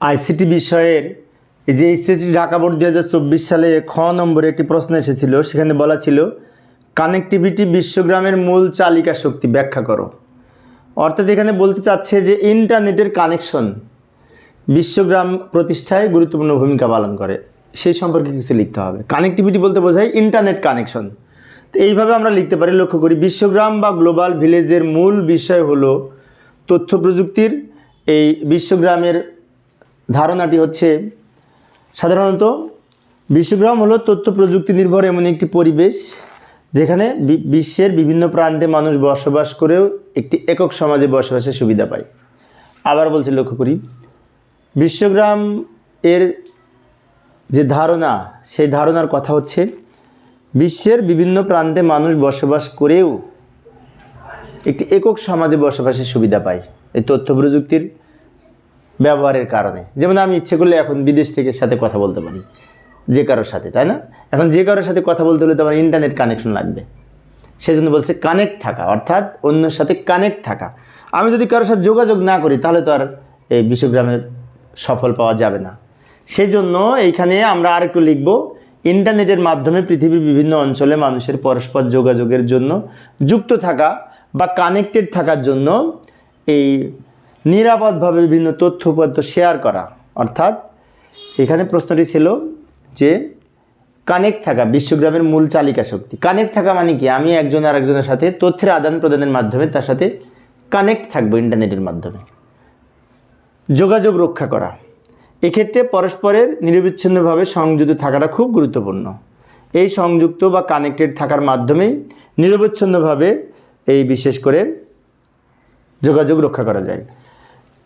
ICT বিষয়ের এই যে এইচএসসি ঢাকা বোর্ড দু হাজার চব্বিশ সালে খ নম্বরে একটি প্রশ্ন এসেছিল, সেখানে বলা ছিল, কানেক্টিভিটি বিশ্বগ্রামের মূল চালিকা শক্তি, ব্যাখ্যা করো। অর্থাৎ এখানে বলতে চাচ্ছে যে ইন্টারনেটের কানেকশন বিশ্বগ্রাম প্রতিষ্ঠায় গুরুত্বপূর্ণ ভূমিকা পালন করে। সেই সম্পর্কে কিছু লিখতে হবে। কানেক্টিভিটি বলতে বোঝায় ইন্টারনেট কানেকশন। তো এইভাবে আমরা লিখতে পারি, লক্ষ্য করি, বিশ্বগ্রাম বা গ্লোবাল ভিলেজের মূল বিষয় হলো তথ্য প্রযুক্তির এই বিশ্বগ্রামের ধারণাটি হচ্ছে, সাধারণত বিশ্বগ্রাম হলো তথ্য প্রযুক্তি নির্ভর এমন একটি পরিবেশ যেখানে বিশ্বের বিভিন্ন প্রান্তে মানুষ বসবাস করেও একটি একক সমাজে বসবাসের সুবিধা পায়। আবার বলছি, লক্ষ্য করি, বিশ্বগ্রাম এর যে ধারণা, সেই ধারণার কথা হচ্ছে, বিশ্বের বিভিন্ন প্রান্তে মানুষ বসবাস করেও একটি একক সমাজে বসবাসের সুবিধা পায়। এই তথ্য প্রযুক্তির ব্যবহারের কারণে। যেমন আমি ইচ্ছে করলে এখন বিদেশ থেকে সাথে কথা বলতে পারি, যে কারোর সাথে, তাই না? এখন যে কারোর সাথে কথা বলতে হলে তো আমার ইন্টারনেট কানেকশন লাগবে। সেজন্য বলছে কানেক্ট থাকা, অর্থাৎ অন্যের সাথে কানেক্ট থাকা। আমি যদি কারোর সাথে যোগাযোগ না করি, তাহলে তো আর এই বিশ্বগ্রামের সফল পাওয়া যাবে না। সেই জন্য এইখানে আমরা আর একটু লিখব ইন্টারনেটের মাধ্যমে পৃথিবীর বিভিন্ন অঞ্চলে মানুষের পরস্পর যোগাযোগের জন্য যুক্ত থাকা বা কানেক্টেড থাকার জন্য এই নিরাপদভাবে বিভিন্ন তথ্য উপাত্ত শেয়ার করা। অর্থাৎ এখানে প্রশ্নটি ছিল যে কানেক্ট থাকা বিশ্বগ্রামের মূল চালিকা শক্তি। কানেক্ট থাকা মানে কি? আমি একজন আর একজনের সাথে তথ্যের আদান প্রদানের মাধ্যমে তার সাথে কানেক্ট থাকব ইন্টারনেটের মাধ্যমে। যোগাযোগ রক্ষা করা। এক্ষেত্রে পরস্পরের নিরবিচ্ছিন্নভাবে সংযুক্ত থাকাটা খুব গুরুত্বপূর্ণ। এই সংযুক্ত বা কানেক্টেড থাকার মাধ্যমেই নিরবিচ্ছিন্নভাবে এই বিশেষ করে যোগাযোগ রক্ষা করা যায়।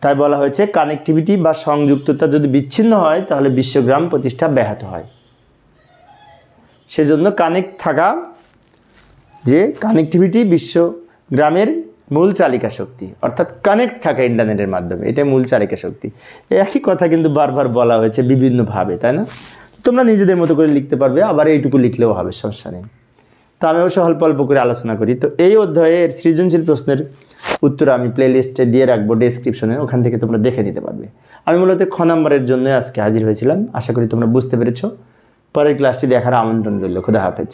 তাই বলা হয়েছে কানেক্টিভিটি বা সংযুক্ততা যদি বিচ্ছিন্ন হয়, তাহলে বিশ্বগ্রাম প্রতিষ্ঠা ব্যাহত হয়। সেজন্য কানেক্ট থাকা যে কানেক্টিভিটি বিশ্ব গ্রামের মূল চালিকা শক্তি, অর্থাৎ কানেক্ট থাকা ইন্টারনেটের মাধ্যমে, এটাই মূল চালিকা শক্তি। একই কথা কিন্তু বারবার বলা হয়েছে বিভিন্নভাবে, তাই না? তোমরা নিজেদের মতো করে লিখতে পারবে, আবার এইটুকু লিখলেও হবে, সমস্যা নেই। তো আমি অবশ্য অল্প অল্প করে আলোচনা করি। তো এই অধ্যায়ের সৃজনশীল প্রশ্নের উত্তর আমি প্লে লিস্টে দিয়ে রাখব ডিসক্রিপশনে ওখান থেকে তোমরা দেখে নিতে পারবে। আমি মূলত খ নাম্বারের জন্য আজকে হাজির হয়েছিলাম। আশা করি তোমরা বুঝতে পেরেছ। পরের ক্লাসটি দেখার আমন্ত্রণ রইল। খুদা হাফেজ।